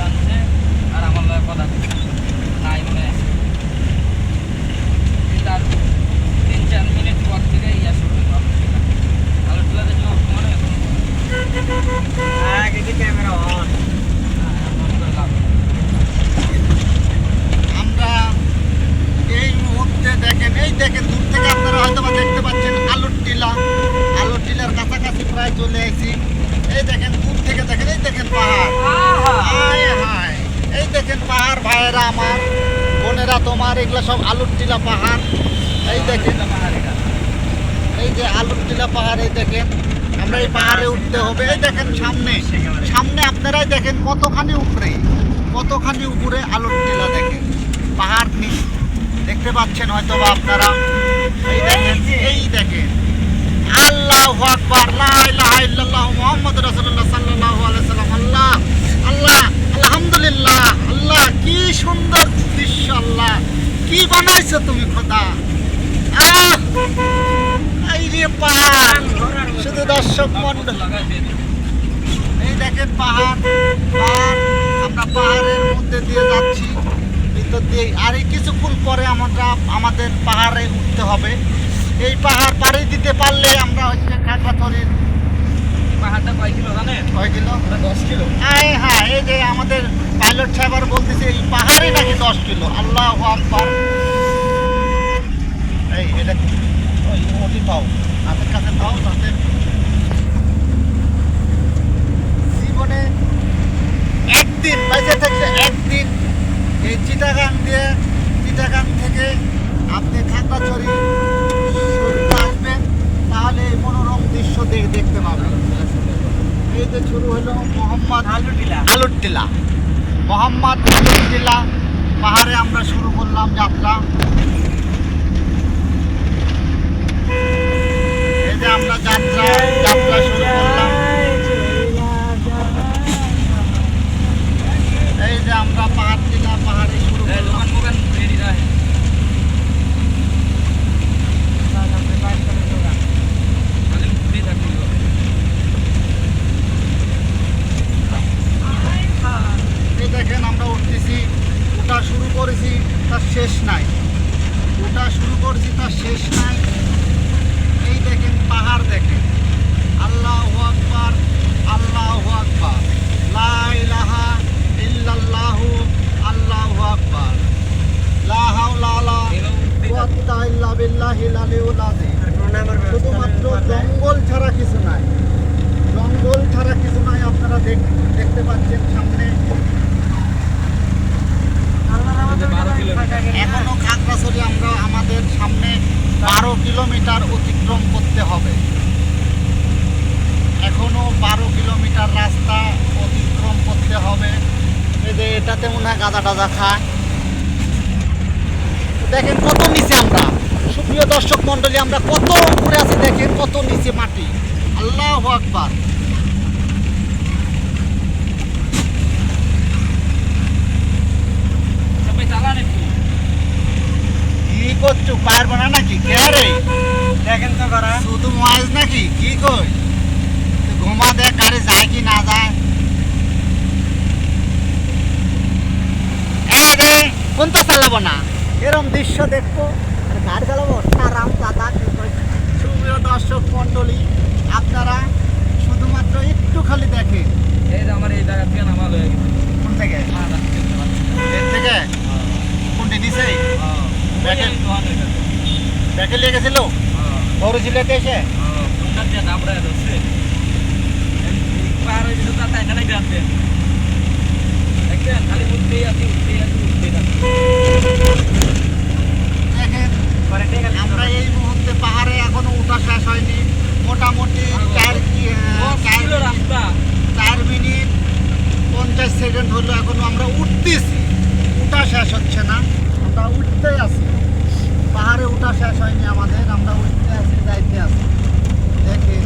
টানছে আর আমার কথা নাই মনে তিন চার মিনিট পর থেকে ইয়া শুরু আলো দেখি মনে এখন আগে কি ক্যামেরা অন আমরা এই মুহূর্তে দেখেন, এই দেখেন, দূর থেকে আপনারা হয়তো দেখতে পাচ্ছেন আলুর টিলা। প্রায় চলে এসেছি এই দেখেন দূর থেকে দেখেন? এই দেখেন পাহাড়। হায় এই দেখেন পাহাড়, ভাইয়েরা আমার, বোনেরা তোমার, এগুলো সব আলুর টিলা পাহাড়। এই দেখেন। এই যে আলুর টিলা পাহাড়, এই দেখেন। আমরা এই পাহাড়ে উঠতে হবে। এই দেখেন সামনে। সামনে আপনারাই দেখেন কতখানি উপরে। কতখানি উপরে আলুর টিলা দেখেন। পাহাড় নিচ। দেখতে পাচ্ছেন হয়তো বা আপনারা। এই দেখেন এই দেখেন। আল্লাহু আকবার, লা ইলাহা ইল্লাল্লাহ মুহাম্মাদুর রাসূলুল্লাহ সাল্লাল্লাহু আলাইহি সাল্লাম। আল্লাহ আল্লাহ, আলহামদুলিল্লাহ, আল্লাহ, কি সুন্দর দৃশ্য আল্লাহ। কি বানাইছো তুমি খোদা? এই রে পাহাড়, শুধু দর্শক মন্ডল এই দেখেন পাহাড় পাহাড়, আমরা পাহাড়ের মধ্যে দিয়ে যাচ্ছি। ভিতর দিয়ে আর কিছুক্ষণ পরে আমরা আমাদের পাহাড়ে উঠতে হবে। এই পাহাড় পাড়ি দিতে পারলে আমরা হচ্ছে খাগড়াছড়ির পাহাড়টা কয় কিলো জানেন? কয় কিলো? দশ কিলো। হ্যাঁ হ্যাঁ এই যে আমাদের পাইলট সাহেব বলতেছে এই পাহাড়ে নাকি দশ কিলো? আল্লাহ আকবার এই এটা ওই ওটি পাও হাতের কাছে পাও তাতে জীবনে একদিন বাইরে থাকলে একদিন এই চিটাগাং দিয়ে চিটাগাং থেকে আপনি খাগড়াছড়ি শরীরে আসবেন তাহলে এই মনোরম দৃশ্য দেখ- দেখতে পাবেন যে শুরু হলো মোহাম্মদ আলুটিলা। মোহাম্মদ আলুটিলা পাহাড়ে আমরা শুরু করলাম যাত্রা এই যে আমরা যাত্রা যাত্রা শুরু করলাম এই যে আমরা পাহাড় টিলা পাহাড়ে শুরু এই করলাম দোকান মোকান রেডি রাখে খালি ঘুরেই থাকতে হবে। এই দেখেন আমরা উঠতেছি ওটা শুরু করেছি তার শেষ নাই ওটা শুরু করেছি তার শেষ নাই এই দেখেন পাহাড় দেখেন আল্লাহ আকবার আল্লাহ আকবার লা ইলাহা ইল্লাল্লাহু আল্লাহু আকবার লা হাওলা লা এবার উঠতেই থাকতে কুওয়াতা ইল্লা বিল্লাহিল আলিয়্যিল আযীম শুধুমাত্র জঙ্গল ছাড়া কিছু নাই জঙ্গল ছাড়া কিছু নাই আপনারা দেখ- দেখতে পাচ্ছেন সামনে। এখনও খাগড়াছড়ি আমরা আমাদের সামনে বারো কিলোমিটার অতিক্রম করতে হবে। এখনও বারো কিলোমিটার রাস্তা অতিক্রম করতে হবে। যে এটাতে মনে হয় গাঁদা টাদা খায়। দেখেন কত নিচে আমরা। সুপ্রিয় দর্শক মন্ডলী আমরা কত উপরে আছি দেখেন কত নিচে মাটি। আল্লাহ আকবার সবাই চালান একটু কি করছ পায়ের বানা নাকি? কে রে দেখেন তো করা। শুধু মোয়াজ নাকি? কি কই? ঘুমা দেখ গাড়ি যায় কি না যায়। কোনটা চালাবো না? এরম দৃশ্য দেখব। আর গাড়ি চালাবো? সারাম দাদা সুপ্রিয় দর্শক মন্ডলী আপনারা শুধুমাত্র একটু খালি দেখেন। এই যে আমার এই জায়গা থেকে নামাল হয়ে গেছে। কোন থেকে? না। এর থেকে? কোনটি নিচে? হ্যাঁ। দেখেন। ওই দোকান ওইটা। দেখে নিয়ে গেছিল হ্যাঁ। বড় জিলেতে এসে হ্যাঁ, কোনটা দিয়ে দাবড়ায় ধরছে। এই পাহাড় হয়ে যেতে তার এখানে গেছে। দেখছেন? খালি উঠতেই আছি, উঠতেই আছি, উঠতেই আছি। দেখেন পরে ঠিক আছে আমরা এই মুহূর্তে পাহাড়ে এখনও উঠা শেষ হয়নি মোটামুটি চার কি- আহ, দশ চার কিলো রাস্তা। চার মিনিট পঞ্চাশ সেকেন্ড হলো এখনও আমরা উঠতেছি উঠা শেষ হচ্ছে না আমরা উঠতেই আছি পাহাড়ে শেষ হয়নি আমাদের আমরা উঠতে আছি যাইতে আছি দেখে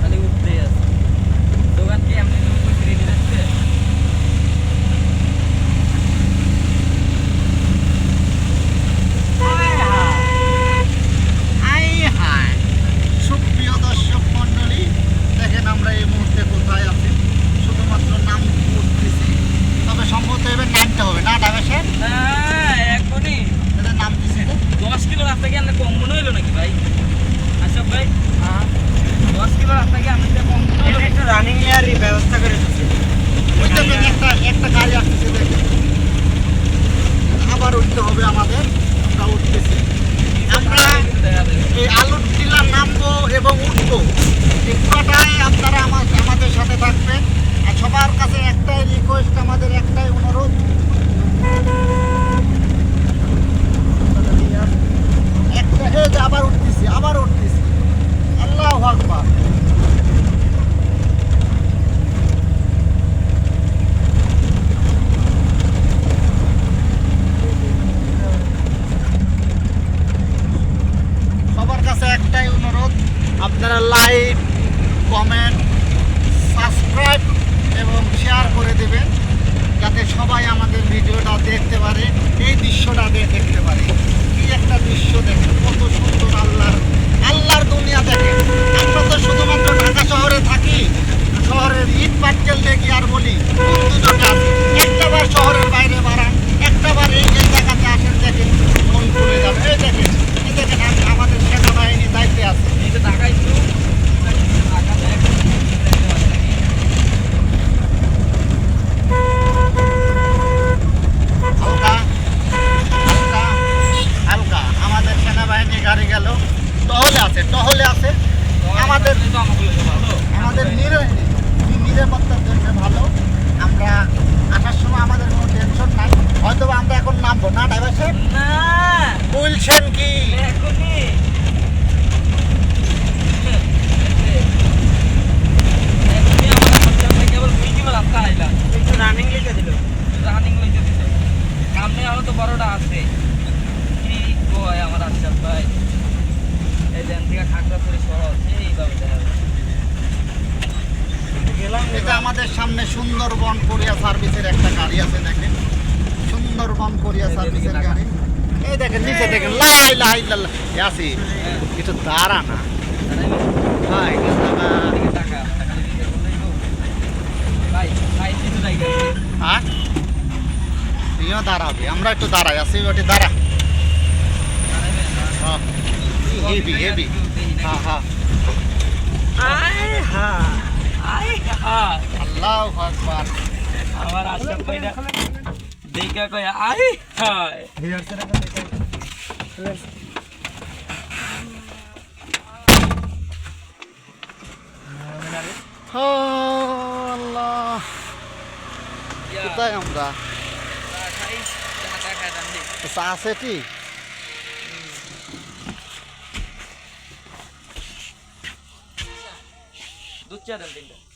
খালি উঠতেই আছি। দোকান কি এমনি তুমি কইছি ready রাখতে? আই হায় রাস্তা কি আমি দেখো এটা একটু রানিং লেয়ারই ব্যবস্থা করে ওই একটা গাড়ি আসতেছে দেখেন আবার উঠতে হবে আমাদের, আমরা উঠতেছি। আমরা এই আলুর টিলার নামবো এবং উঠবো। এই পুরোটাই আপনারা আমার, আমাদের সাথে থাকবেন। আর সবার কাছে একটাই রিকোয়েস্ট আমাদের একটাই অনুরোধ। একটা আবার উঠতেছি আবার উঠতেছি। আল্লাহ আকবার সবার কাছে একটাই অনুরোধ আপনারা লাইক কমেন্ট সাবস্ক্রাইব এবং শেয়ার করে দেবেন যাতে সবাই আমাদের ভিডিওটা দেখতে পারে, এই দৃশ্যটা দেখতে পারে। কি একটা দৃশ্য দেখেন, কত সুন্দর আল্লাহর আল্লাহর দুনিয়া দেখেন। আমরা তো শুধুমাত্র ঢাকা শহরে থাকি, শহরের ইট পাটকেল দেখি আর বলি একটা বার শহরের বাইরে বাড়ান একটা বার এই এই জায়গাতে আসেন দেখেন মন খুলে যাবে এই দেখেন এই দেখেন আম- আমাদের সেনাবাহিনী দায়িত্বে আছে এই যে ঢাকা একটু ঢাকা দেখ হালকা হালকা হালকা আমাদের সেনাবাহিনী গাড়ি গেল টহলে আছে টহলে আছে আমাদের তো আমাকে লইতে ভালো আমাদের নিরে নিরাপত্তার জন্য ভালো আমরা আসার সময় আমাদের কোনো টেনশন নাই হয়তো বা আমরা এখন নামবো না ড্রাইভার সাহেব না বলছেন কি এখনই এখনই আমার হাতে কেবল দুই কিলো রাস্তা আইলাম একটু রানিং লিখে দিল রানিং লইতে দিছে সামনে আরও তো বড়টা আছে কি কয় আমার আশরাফ ভাই এই দেন থেকে খাগড়াছড়ি শহর এইভাবে দেখা এটা আমাদের সামনে সুন্দরবন কোরিয়া সার্ভিসের একটা গাড়ি আছে দেখেন। সুন্দরবন কোরিয়া সার্ভিসের গাড়ি। এই দেখেন নিচে দেখেন লাই লাই লাই আসি কিছু দাঁড়া না। ভাই হ্যাঁ তুইও দাঁড়াবি আমরা একটু দাঁড়াই আসি ওটি দাঁড়া। Heavy heavy. আল্লাহ আকবার। আমার? আশরাফ ভাইটা দেখা কয় আই হায় আল্লাহ কোথায় আমরা চা আছে কি? দুধ চা দেন তিনটা